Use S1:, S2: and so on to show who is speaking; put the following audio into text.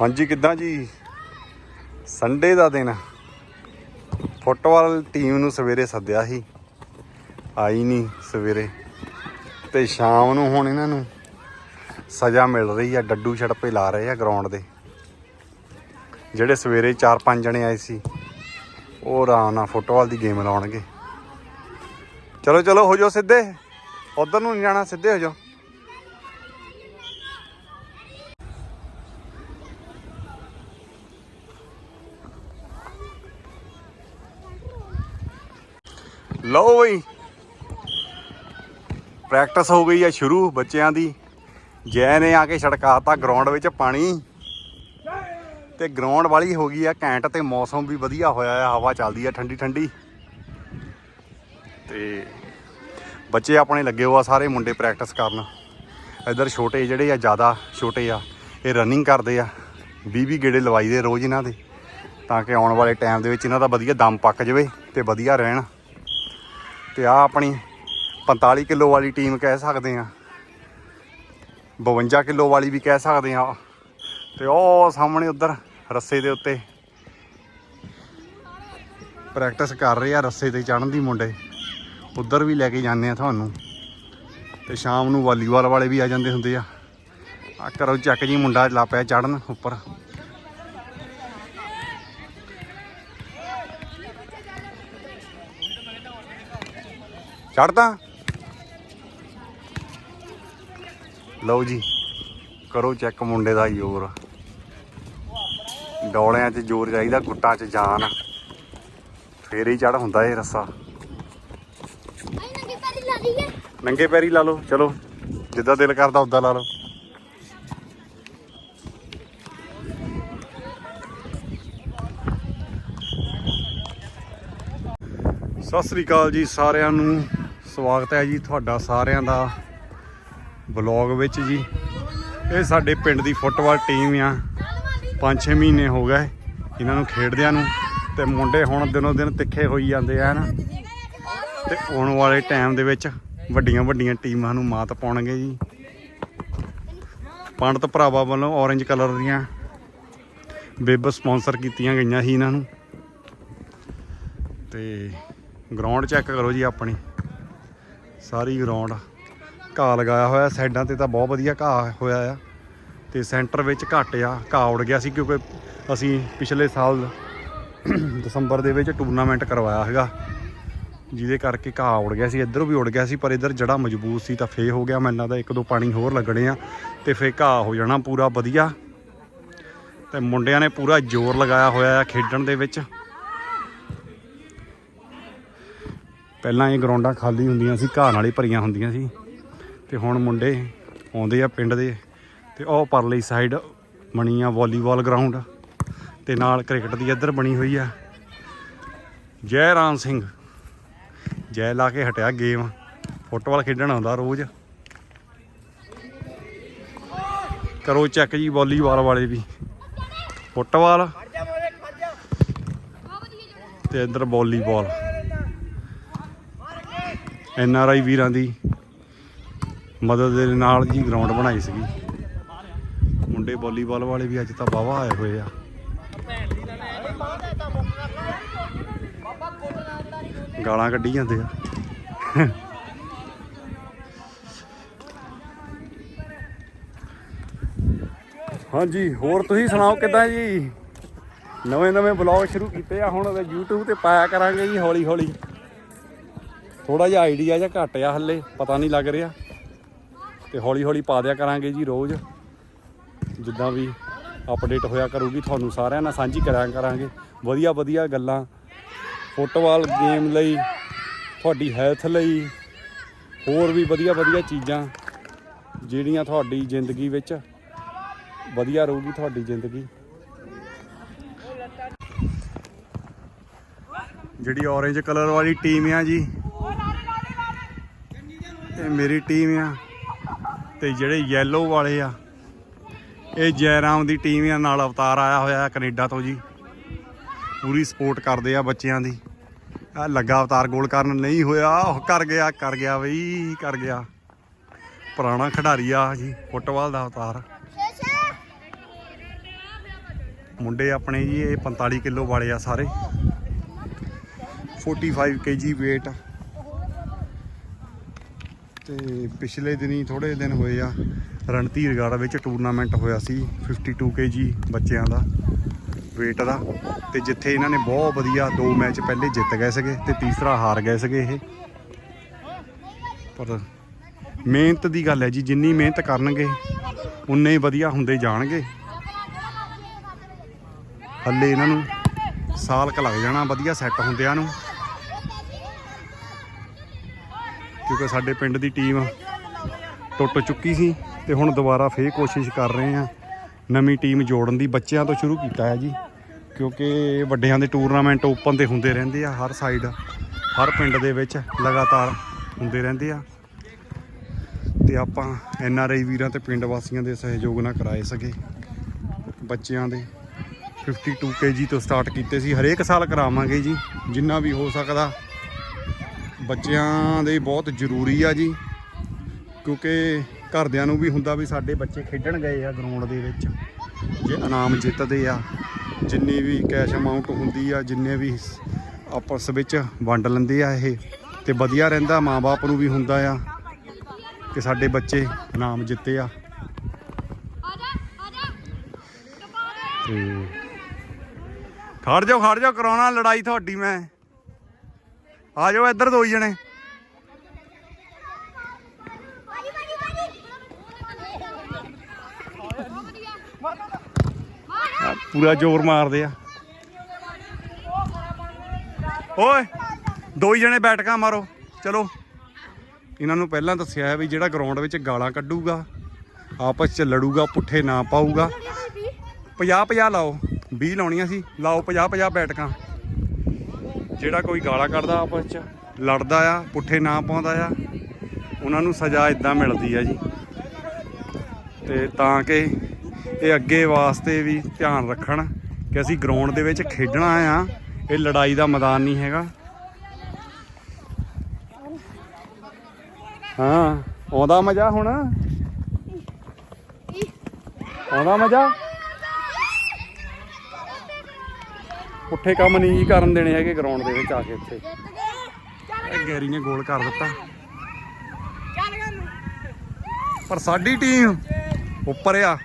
S1: ਹਾਂਜੀ, ਕਿੱਦਾਂ ਜੀ? ਸੰਡੇ ਦਾ ਦਿਨ। ਫੁੱਟਬਾਲ ਟੀਮ ਨੂੰ ਸਵੇਰੇ ਸੱਦਿਆ ਸੀ। ਆਈ ਨਹੀਂ ਸਵੇਰੇ। ਤੇ ਸ਼ਾਮ ਨੂੰ ਹੁਣ ਇਹਨਾਂ ਨੂੰ ਸਜ਼ਾ ਮਿਲ ਰਹੀ ਆ, ਡੱਡੂ ਛੜਪੇ ਲਾ ਰਹੇ ਆ ਗਰਾਊਂਡ ਦੇ। ਜਿਹੜੇ ਸਵੇਰੇ 4-5 ਜਣੇ ਆਏ ਸੀ, ਉਹ ਆਰਾਮ ਨਾਲ ਫੁੱਟਬਾਲ ਦੀ ਗੇਮ ਲਾਉਣਗੇ। ਚਲੋ ਚਲੋ, ਹੋ ਜਾਓ ਸਿੱਧੇ। ਉਧਰ ਨੂੰ ਨਹੀਂ ਜਾਣਾ, ਸਿੱਧੇ ਹੋ ਜਾਓ। ਲਓ ਬਈ। ਪ੍ਰੈਕਟਿਸ ਹੋ ਗਈ ਆ ਸ਼ੁਰੂ ਬੱਚਿਆਂ ਦੀ। ਜੈ ਨੇ ਆ ਕੇ ਛੜਕਾਤਾ ਗਰਾਊਂਡ ਵਿੱਚ ਪਾਣੀ। ਤੇ ਗਰਾਊਂਡ ਵਾਲੀ ਹੋ ਗਈ ਆ ਘੈਂਟ ਤੇ ਮੌਸਮ ਵੀ ਵਧੀਆ ਹੋਇਆ ਆ, ਹਵਾ ਚੱਲਦੀ ਆ ਠੰਡੀ ਠੰਡੀ। ਤੇ ਬੱਚੇ ਆਪਣੇ ਲੱਗੇ ਹੋਆ ਸਾਰੇ ਮੁੰਡੇ ਪ੍ਰੈਕਟਿਸ ਕਰਨ। ਇੱਧਰ ਛੋਟੇ ਜਿਹੜੇ ਆ, ਜ਼ਿਆਦਾ ਛੋਟੇ ਆ, ਇਹ ਰਨਿੰਗ ਕਰਦੇ ਆ। 20 20 ਗੇੜੇ ਲਵਾਈਦੇ ਰੋਜ਼ ਇਹਨਾਂ ਦੇ, ਤਾਂ ਕਿ ਆਉਣ ਵਾਲੇ ਟਾਈਮ ਦੇ ਵਿੱਚ ਇਹਨਾਂ ਦਾ ਵਧੀਆ ਦਮ ਪੱਕ ਜਾਵੇ ਤੇ ਵਧੀਆ ਰਹਿਣ। ਤੇ ਆ ਆਪਣੀ 45 ਕਿਲੋ ਵਾਲੀ ਟੀਮ ਕਹਿ ਸਕਦੇ ਆ 52 ਕਿਲੋ ਵਾਲੀ ਵੀ ਕਹਿ ਸਕਦੇ ਆ ਤੇ ਉਹ ਸਾਹਮਣੇ ਉਧਰ ਰੱਸੇ ਦੇ ਉੱਤੇ ਪ੍ਰੈਕਟਿਸ ਕਰ ਰਹੇ ਆ ਰੱਸੇ ਤੇ ਚੜਨ ਦੀ ਮੁੰਡੇ। ਉਧਰ ਵੀ ਲੈ ਕੇ ਜਾਂਦੇ ਆ ਤੁਹਾਨੂੰ। ਤੇ ਸ਼ਾਮ ਨੂੰ ਵਾਲੀਬਾਲ ਵਾਲੇ ਵੀ ਆ ਜਾਂਦੇ ਹੁੰਦੇ ਆ। ਆ ਕਰੋ ਚੱਕ ਜੀ ਮੁੰਡਾ ਲਾ ਪਿਆ ਚੜਨ ਉੱਪਰ। ਚੜਦਾ ਲਓ ਜੀ ਕਰੋ ਚੈੱਕ ਮੁੰਡੇ ਦਾ ਜ਼ੋਰ। ਡੋਲਿਆਂ 'ਚ ਜ਼ੋਰ ਚਾਹੀਦਾ ਗੁੱਟਾਂ 'ਚ ਜਾਨ। ਫੇਰ ਹੀ ਚੜ ਹੁੰਦਾ ਇਹ ਰੱਸਾ।
S2: ਆਈ ਨੰਗੇ ਪੈਰੀ ਲਾ ਲਈਏ।
S1: ਨੰਗੇ ਪੈਰੀ ਲਾ ਲਓ ਚਲੋ ਜਿੱਦਾਂ ਦਿਲ ਕਰਦਾ ਉਦਾਂ ਲਾ ਲਓ। ਸਤਿ ਸ੍ਰੀ ਅਕਾਲ ਜੀ ਸਾਰਿਆਂ ਨੂੰ। ਸਵਾਗਤ ਹੈ ਜੀ ਤੁਹਾਡਾ ਸਾਰਿਆਂ ਦਾ ਬਲੌਗ ਵਿੱਚ ਜੀ। ਇਹ ਸਾਡੇ ਪਿੰਡ ਦੀ ਫੁੱਟਬਾਲ ਟੀਮ ਆ। 5-6 ਮਹੀਨੇ ਹੋ ਗਏ ਇਹਨਾਂ ਨੂੰ ਖੇਡਦਿਆਂ ਨੂੰ ਤੇ ਮੁੰਡੇ ਹੁਣ ਦਿਨੋਂ ਦਿਨ ਤਿੱਖੇ ਹੋਈ ਜਾਂਦੇ ਆ ਨਾ। ਤੇ ਆਉਣ ਵਾਲੇ ਟਾਈਮ ਦੇ ਵਿੱਚ ਵੱਡੀਆਂ ਵੱਡੀਆਂ ਟੀਮਾਂ ਨੂੰ ਮਾਤ ਪਾਉਣਗੇ ਜੀ। ਪੰਡਤ ਭਰਾਵਾ ਵੱਲੋਂ orange ਕਲਰ ਦੀਆਂ ਬਿਬ ਸਪਾਂਸਰ ਕੀਤੀਆਂ ਗਈਆਂ ਸੀ ਇਹਨਾਂ ਨੂੰ। ਤੇ ਗਰਾਊਂਡ ਚੈੱਕ ਕਰੋ ਜੀ ਆਪਣੀ। ਸਾਰੀ ਗਰਾਊਂਡ ਘਾਹ ਲਗਾਇਆ ਹੋਇਆ, ਸਾਈਡਾਂ ਤੇ ਤਾਂ ਬਹੁਤ ਵਧੀਆ ਘਾਹ ਹੋਇਆ ਆ। ਤੇ ਸੈਂਟਰ ਵਿੱਚ ਘੱਟ ਆ, ਘਾਹ ਉੜ ਗਿਆ ਸੀ ਕਿਉਂਕਿ ਅਸੀਂ ਪਿਛਲੇ ਸਾਲ ਦਸੰਬਰ ਦੇ ਵਿੱਚ ਟੂਰਨਾਮੈਂਟ ਕਰਵਾਇਆ ਹੈਗਾ ਜਿਹਦੇ ਕਰਕੇ ਘਾਹ ਉੜ ਗਿਆ ਸੀ, ਇੱਧਰ ਵੀ ਉੜ ਗਿਆ ਸੀ, ਪਰ ਇੱਧਰ ਜੜਾ ਮਜ਼ਬੂਤ ਸੀ ਤਾਂ ਫੇ ਹੋ ਗਿਆ, ਮੈਨੂੰ ਲੱਗਦਾ ਇੱਕ ਦੋ ਪਾਣੀ ਹੋਰ ਲੱਗਣੇ ਆ ਤੇ ਫੇ ਘਾਹ ਹੋ ਜਾਣਾ ਪੂਰਾ ਵਧੀਆ। ਤੇ ਮੁੰਡਿਆਂ ਨੇ ਪੂਰਾ ਜ਼ੋਰ ਲਗਾਇਆ ਹੋਇਆ ਆ ਖੇਡਣ ਦੇ ਵਿੱਚ। ਪਹਿਲਾਂ ਇਹ ਗਰਾਊਂਡਾਂ ਖਾਲੀ ਹੁੰਦੀਆਂ ਸੀ, ਘਾਹ ਨਾਲ ਹੀ ਭਰੀਆਂ ਹੁੰਦੀਆਂ ਸੀ। ਤੇ ਹੁਣ ਮੁੰਡੇ ਆਉਂਦੇ ਆ ਪਿੰਡ ਦੇ, ਤੇ ਉਹ ਪਰਲੀ ਸਾਈਡ ਬਣੀ ਆ ਵਾਲੀਬਾਲ ਗਰਾਊਂਡ, ਤੇ ਨਾਲ ਕ੍ਰਿਕਟ ਦੀ ਇੱਧਰ ਬਣੀ ਹੋਈ ਆ। ਜੈ ਰਾਮ ਸਿੰਘ, ਜੈ ਲਾ ਕੇ ਹਟਿਆ ਗੇਮ, ਫੁੱਟਬਾਲ ਖੇਡਣ ਆਉਂਦਾ ਰੋਜ਼। ਕਰੋ ਚੈੱਕ ਜੀ ਵਾਲੀਬਾਲ ਵਾਲੇ ਵੀ, ਫੁੱਟਬਾਲ ਤੇ ਇੱਧਰ ਵਾਲੀਬਾਲ। ਐਨ ਆਰ ਆਈ ਵੀਰਾਂ ਦੀ ਮਦਦ ਦੇ ਨਾਲ ਜੀ ਗਰਾਊਂਡ ਬਣਾਈ ਸੀਗੀ। ਮੁੰਡੇ ਵਾਲੀਬਾਲ ਵਾਲੇ ਵੀ ਅੱਜ ਤਾਂ ਵਾਹਵਾ ਆਏ ਹੋਏ ਆ। ਗਾਲਾਂ ਕੱਢੀ ਜਾਂਦੇ ਆ। ਹਾਂਜੀ, ਹੋਰ ਤੁਸੀਂ ਸੁਣਾਓ ਕਿੱਦਾਂ ਜੀ? ਨਵੇਂ ਨਵੇਂ ਬਲੌਗ ਸ਼ੁਰੂ ਕੀਤੇ ਆ, ਹੁਣ YouTube ਤੇ ਪਾਇਆ ਕਰਾਂਗੇ ਜੀ ਹੌਲੀ ਹੌਲੀ ਥੋੜਾ ਜਿਹਾ ਆਈਡੀਆ ਜਿਹਾ ਘੱਟ ਆ ਹੱਲੇ, ਪਤਾ ਨਹੀਂ ਲੱਗ ਰਿਹਾ। ਤੇ ਹੌਲੀ ਹੌਲੀ ਪਾ ਦਿਆ ਕਰਾਂਗੇ ਜੀ ਰੋਜ਼। ਜਿੱਦਾਂ ਵੀ ਅਪਡੇਟ ਹੋਇਆ ਕਰੂਗੀ, ਤੁਹਾਨੂੰ ਸਾਰਿਆਂ ਨਾਲ ਸਾਂਝੀ ਕਰਿਆ ਕਰਾਂਗੇ। ਵਧੀਆ ਵਧੀਆ ਗੱਲਾਂ। ਫੁੱਟਬਾਲ ਗੇਮ ਲਈ, ਤੁਹਾਡੀ ਹੈਲਥ ਲਈ, ਹੋਰ ਵੀ ਵਧੀਆ ਵਧੀਆ ਚੀਜ਼ਾਂ ਜਿਹੜੀਆਂ ਤੁਹਾਡੀ ਜ਼ਿੰਦਗੀ ਵਿੱਚ ਵਧੀਆ ਰਹੂਗੀ ਤੁਹਾਡੀ ਜ਼ਿੰਦਗੀ। ਜਿਹੜੀ orange ਕਲਰ ਵਾਲੀ ਟੀਮ ਆ ਜੀ ਇਹ ਮੇਰੀ ਟੀਮ ਆ ਤੇ ਜਿਹੜੇ ਯੈਲੋ ਵਾਲੇ ਆ, ਇਹ ਜੈਰਾਮ ਦੀ ਟੀਮ ਆ, ਨਾਲ ਅਵਤਾਰ ਆਇਆ ਹੋਇਆ ਹੈ ਕੈਨੇਡਾ ਤੋਂ ਜੀ। ਪੂਰੀ ਸਪੋਰਟ ਕਰਦੇ ਆ ਬੱਚਿਆਂ ਦੀ। ਆ ਲੱਗਾ ਅਵਤਾਰ ਗੋਲ ਕਰਨ, ਨਹੀਂ ਹੋਇਆ ਉਹ ਕਰ ਗਿਆ ਕਰ ਗਿਆ ਬਈ, ਕਰ ਗਿਆ। ਪੁਰਾਣਾ ਖਿਡਾਰੀ ਆ ਜੀ, ਫੁੱਟਬਾਲ ਦਾ ਅਵਤਾਰ। ਮੁੰਡੇ ਆਪਣੇ ਜੀ, ਇਹ 45 ਕਿਲੋ ਵਾਲੇ ਆ ਸਾਰੇ। 45 kg weight ਤੇ ਪਿਛਲੇ ਦਿਨੀ ਥੋੜੇ ਦਿਨ ਹੋਏ ਆ ਰਣਧੀਰਗੜ੍ਹ ਵਿੱਚ ਟੂਰਨਾਮੈਂਟ ਹੋਇਆ ਸੀ 52 kg ਬੱਚਿਆਂ ਦਾ, weight ਦਾ। ਤੇ ਜਿੱਥੇ ਇਹਨਾਂ ਨੇ ਬਹੁਤ ਵਧੀਆ ਦੋ ਮੈਚ ਪਹਿਲੇ ਜਿੱਤ ਗਏ ਸੀਗੇ ਤੇ ਤੀਸਰਾ ਹਾਰ ਗਏ ਸੀਗੇ ਇਹ। ਪਰ ਮਿਹਨਤ ਦੀ ਗੱਲ ਹੈ ਜੀ, ਜਿੰਨੀ ਮਿਹਨਤ ਕਰਨਗੇ, ਉਨੇ ਹੀ ਵਧੀਆ ਹੁੰਦੇ ਜਾਣਗੇ। ਹੱਲੇ ਇਹਨਾਂ ਨੂੰ ਸਾਲ ਕ ਲੱਗ ਜਾਣਾ, ਵਧੀਆ ਸੈੱਟ ਹੁੰਦਿਆਂ ਨੂੰ। ਕਿਉਂਕਿ ਸਾਡੇ ਪਿੰਡ ਦੀ ਟੀਮ ਟੁੱਟ ਚੁੱਕੀ ਸੀ ਤੇ ਹੁਣ ਦੁਬਾਰਾ ਫੇਰ ਕੋਸ਼ਿਸ਼ ਕਰ ਰਹੇ ਆ ਨਵੀਂ ਟੀਮ ਜੋੜਨ ਦੀ। ਬੱਚਿਆਂ ਤੋਂ ਸ਼ੁਰੂ ਕੀਤਾ ਹੈ ਜੀ, ਕਿਉਂਕਿ ਵੱਡਿਆਂ ਦੇ ਟੂਰਨਾਮੈਂਟ ਓਪਨ ਦੇ ਹੁੰਦੇ ਰਹਿੰਦੇ ਆ, ਹਰ ਸਾਈਡ, ਹਰ ਪਿੰਡ ਦੇ ਵਿੱਚ ਲਗਾਤਾਰ ਹੁੰਦੇ ਰਹਿੰਦੇ ਆ। ਤੇ ਆਪਾਂ ਐਨ ਆਰ ਆਈ ਵੀਰਾਂ ਤੇ ਪਿੰਡ ਵਾਸੀਆਂ ਦੇ ਸਹਿਯੋਗ ਨਾਲ ਕਰਾਏ ਸਕੇ ਬੱਚਿਆਂ ਦੇ। 52 kg ਤੋਂ ਸਟਾਰਟ ਕੀਤੇ ਸੀ, ਹਰੇਕ ਸਾਲ ਕਰਾਵਾਂਗੇ ਜੀ, ਜਿੰਨਾ ਵੀ ਹੋ ਸਕਦਾ ਬੱਚਿਆਂ ਦੇ ਬਹੁਤ ਜ਼ਰੂਰੀ ਆ ਜੀ, ਕਿਉਂਕਿ ਘਰਦਿਆਂ ਨੂੰ ਵੀ ਹੁੰਦਾ ਵੀ ਸਾਡੇ ਬੱਚੇ ਖੇਡਣ ਗਏ ਆ ਗਰਾਊਂਡ ਦੇ ਵਿੱਚ। ਜੇ ਇਨਾਮ ਜਿੱਤਦੇ ਆ, ਜਿੰਨੀ ਵੀ ਕੈਸ਼ ਅਮਾਉਂਟ ਹੁੰਦੀ ਆ, ਜਿੰਨੇ ਵੀ ਆਪਸ ਵਿੱਚ ਵੰਡ ਲੈਂਦੇ ਆ ਇਹ, ਤੇ ਵਧੀਆ ਰਹਿੰਦਾ ਮਾਪੇ ਨੂੰ ਵੀ ਹੁੰਦਾ ਆ ਕਿ ਸਾਡੇ ਬੱਚੇ ਇਨਾਮ ਜਿੱਤੇ ਆ। ਤੇ ਖੜ ਜਾਓ ਖੜ ਜਾਓ, ਕਰਾਉਣਾ ਲੜਾਈ ਤੁਹਾਡੀ ਮੈਂ। ਆ ਜਾਓ ਇੱਧਰ ਦੋ ਹੀ ਜਣੇ। ਪੂਰਾ ਜ਼ੋਰ ਮਾਰਦੇ ਆ। ਓਏ ਦੋ ਹੀ ਜਣੇ ਬੈਠਕਾਂ ਮਾਰੋ। ਚਲੋ ਇਹਨਾਂ ਨੂੰ ਪਹਿਲਾਂ ਦੱਸਿਆ ਹੈ ਵੀ ਜਿਹੜਾ ਗਰਾਊਂਡ ਵਿੱਚ ਗਾਲਾਂ ਕੱਢੂਗਾ ਆਪਸ ਚ ਲੜੂਗਾ ਪੁੱਠੇ ਨਾ ਪਾਊਗਾ। 50 50 ਲਾਓ 20 ਲਾਉਣੀਆਂ ਸੀ। ਲਾਓ 50 50 ਬੈਠਕਾਂ। ਜਿਹੜਾ ਕੋਈ ਗਾਲਾਂ ਕੱਢਦਾ ਆਪਸ ਚ, ਲੜਦਾ ਆ, ਪੁੱਠੇ ਨਾ ਪਾਉਂਦਾ ਆ, ਉਹਨਾਂ ਨੂੰ ਸਜ਼ਾ ਇਦਾਂ ਮਿਲਦੀ ਆ ਜੀ। ਤੇ ਤਾਂ ਕਿ ਇਹ ਅੱਗੇ ਵਾਸਤੇ ਵੀ ਧਿਆਨ ਰੱਖਣ ਕਿ ਅਸੀਂ ਗਰਾਊਂਡ ਦੇ ਵਿੱਚ ਖੇਡਣਾ ਆ, ਇਹ ਲੜਾਈ ਦਾ ਮੈਦਾਨ ਨਹੀਂ ਹੈਗਾ। ਹਾਂ, ਆਉਂਦਾ ਮਜ਼ਾ ਹੁਣ? ਆਉਂਦਾ ਮਜ਼ਾ? ਪੁੱਠੇ ਕੰਮ ਨਹੀਂ ਕਰਨ ਦੇਣੇ ਹੈਗੇ ਗਰਾਊਂਡ ਦੇ ਵਿੱਚ ਆ ਕੇ ਇੱਥੇ ਇਹ ਗੈਰੀ ਨੇ ਗੋਲ ਕਰ ਦਿੱਤਾ। ਪਰ ਸਾਡੀ ਟੀਮ ਉੱਪਰ ਆ।